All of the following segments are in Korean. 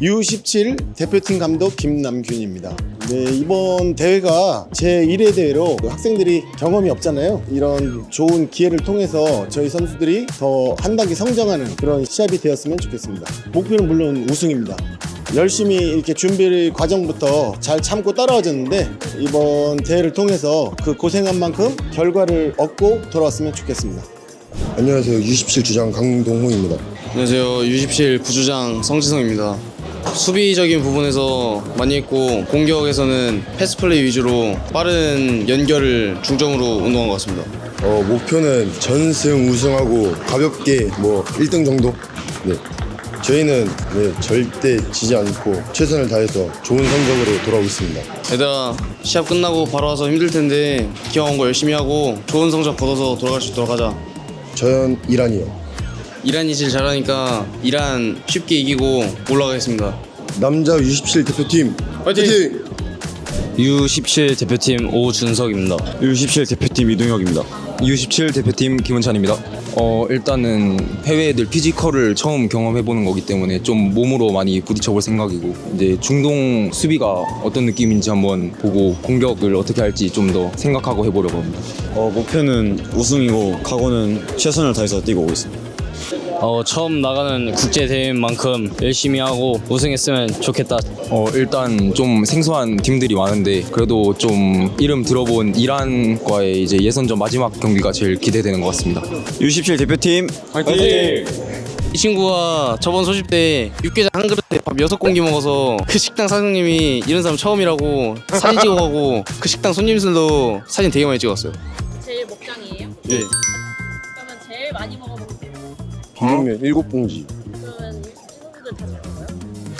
U17 대표팀 감독 김남균입니다. 네, 이번 대회가 제 1회 대회로 학생들이 경험이 없잖아요. 이런 좋은 기회를 통해서 저희 선수들이 더 한 단계 성장하는 그런 시합이 되었으면 좋겠습니다. 목표는 물론 우승입니다. 열심히 이렇게 준비 과정부터 잘 참고 따라와줬는데 이번 대회를 통해서 그 고생한 만큼 결과를 얻고 돌아왔으면 좋겠습니다. 안녕하세요. U17 주장 강동호입니다. 안녕하세요. U17 부주장 성지성입니다. 수비적인 부분에서 많이 했고 공격에서는 패스 플레이 위주로 빠른 연결을 중점으로 운동한 것 같습니다. 어, 목표는 전승 우승하고 가볍게 뭐 1등 정도. 네. 저희는 네, 절대 지지 않고 최선을 다해서 좋은 성적으로 돌아오겠습니다. 얘들아 시합 끝나고 바로 와서 힘들 텐데 기왕 온 거 열심히 하고 좋은 성적 거둬서 돌아갈 수 있도록 하자. 저는 이란이요. 이란이 제일 잘하니까 이란 쉽게 이기고 올라가겠습니다. 남자 U17 대표팀 화이팅! U17 대표팀 오준석입니다. U17 대표팀 이동혁입니다. U17 대표팀 김은찬입니다. 어 일단은 해외 애들 피지컬을 처음 경험해 보는 거기 때문에 좀 몸으로 많이 부딪혀 볼 생각이고 이제 중동 수비가 어떤 느낌인지 한번 보고 공격을 어떻게 할지 좀 더 생각하고 해보려고 합니다. 어, 목표는 우승이고 각오는 최선을 다해서 뛰고 오고 있습니다. 어, 처음 나가는 국제 대회인 만큼 열심히 하고 우승했으면 좋겠다. 어 일단 좀 생소한 팀들이 많은데 그래도 좀 이름 들어본 이란과의 이제 예선전 마지막 경기가 제일 기대되는 것 같습니다. U17 대표팀 화이팅! 이 친구가 저번 소집 때 육개장 한 그릇에 밥 여섯 공기 먹어서 그 식당 사장님이 이런 사람 처음이라고 사진 찍어가고 그 식당 손님들도 사진 되게 많이 찍었어요. 제일 먹장이에요? 예. 그러면 제일 많이 먹어본 게 비빔면 7봉지. 그러면 친구들 다잘 먹어요?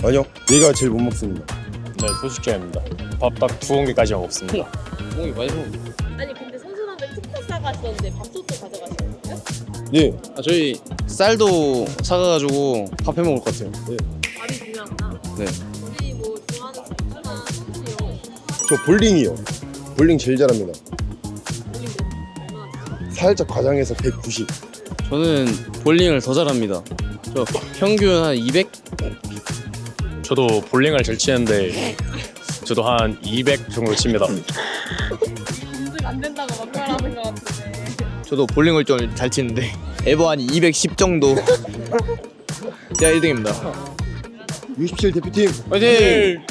아니요. 얘가 제일 못 먹습니다. 네, 소식자입니다. 밥 딱 두 공기까지 먹습니다. 공이 많이 먹. 아니 근데 선수단들 특허 싸가시던데 밥솥도 가져가시는 거예요? 예. 아 저희 쌀도 사가가지고 밥 해 먹을 것 같아요. 밥이 중요하구나 네. 우리 뭐 좋아하는 선수나 선수 이런 거 있어요? 저 볼링이요. 볼링 제일 잘합니다. 살짝 과장해서 190. 저는 볼링을 더 잘합니다. 저 평균 한 200? 저도 볼링을 잘 치는데 저도 한 200 정도 칩니다. 인증 안 된다고 막말하는 거 같은데 저도 볼링을 좀 잘 치는데 에버 한 210 정도. 제가 1등입니다. U17 대표팀 화이팅!